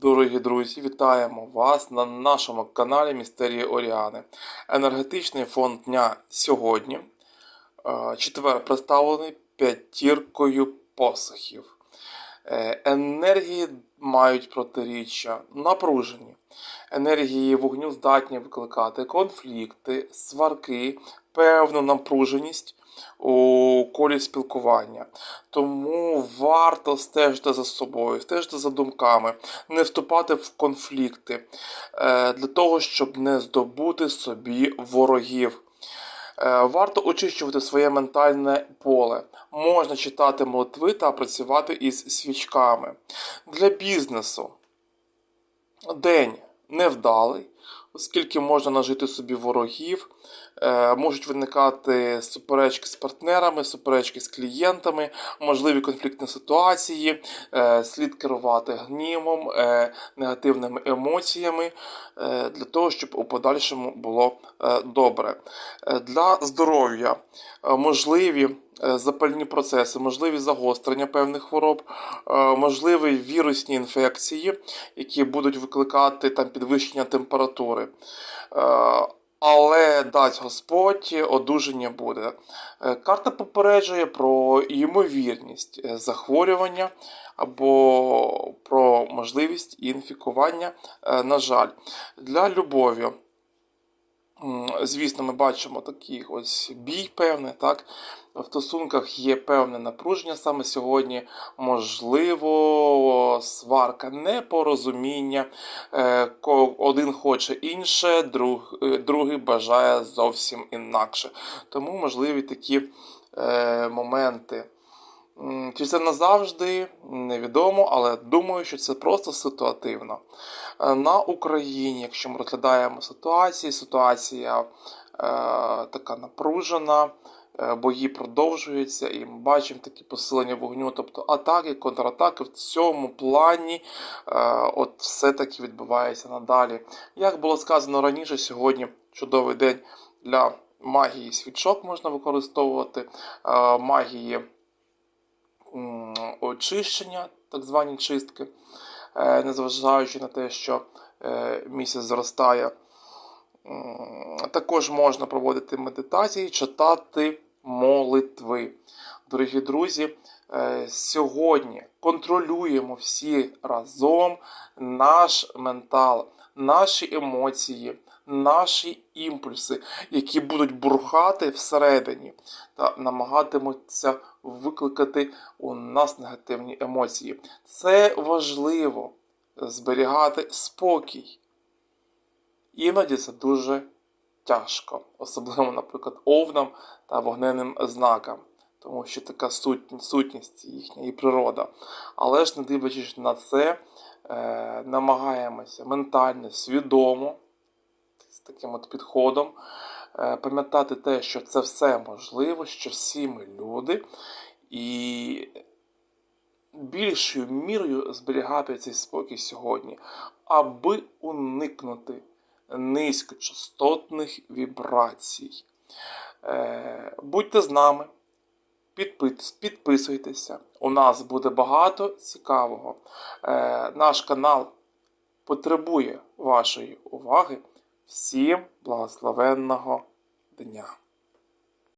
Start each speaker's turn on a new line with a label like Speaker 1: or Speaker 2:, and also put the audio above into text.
Speaker 1: Дорогі друзі, вітаємо вас на нашому каналі Містерії Оріани. Енергетичний фон дня сьогодні. е, Четвер представлений п'ятіркою посохів. Е, Енергії мають протиріччя, напружені. Енергії вогню здатні викликати конфлікти, сварки, певну напруженість у колі спілкування. Тому варто стежити за собою, стежити за думками, не вступати в конфлікти е, для того, щоб не здобути собі ворогів. Е, Варто очищувати своє ментальне поле. Можна читати молитви та працювати із свічками. Для бізнесу день невдалий, оскільки можна нажити собі ворогів, е, можуть виникати суперечки з партнерами, суперечки з клієнтами, можливі конфліктні ситуації, е, слід керувати гнівом, е, негативними емоціями для того, щоб у подальшому було добре. Для здоров'я можливі запальні процеси, можливі загострення певних хвороб, е, можливі вірусні інфекції, які будуть викликати там підвищення температури. Е, Але дасть Господь, одужання буде. Е, Карта попереджує про ймовірність е, захворювання або про можливість інфікування. Е, На жаль, для любові. Звісно, ми бачимо такий ось бій певний, так? В стосунках є певне напруження саме сьогодні, можливо, сварка, непорозуміння. Е, Один хоче інше, друг, е, другий бажає зовсім інакше. Тому можливі такі е, моменти. Чи це назавжди невідомо, але думаю, що це просто ситуативно. Е, На Україні, якщо ми розглядаємо ситуацію, ситуація е, така напружена, е, бої продовжуються, і ми бачимо такі посилення вогню, тобто атаки, контратаки в цьому плані е, от все таки відбувається надалі. Як було сказано раніше, сьогодні чудовий день для магії свічок можна використовувати, е, магії очищення, так звані чистки, е, незважаючи на те, що е, місяць зростає. Також можна проводити медитації, читати молитви. Дорогі друзі, е, сьогодні контролюємо всі разом наш ментал, наші емоції, наші імпульси, які будуть бурхати всередині та намагатимуться викликати у нас негативні емоції. Це важливо зберігати спокій. Іноді це дуже тяжко, особливо, наприклад, овнам та вогненним знакам, тому що така суть, сутність їхня і природа. Але ж не дивлячись на це, е, намагаємося ментально, свідомо, з таким от підходом, е, пам'ятати те, що це все можливо, що всі ми люди, і більшою мірою зберігати цей спокій сьогодні, аби уникнути низькочастотних вібрацій. Е, Будьте з нами, підписуйтеся. У нас буде багато цікавого. Е, Наш канал потребує вашої уваги. Всім благословенного дня!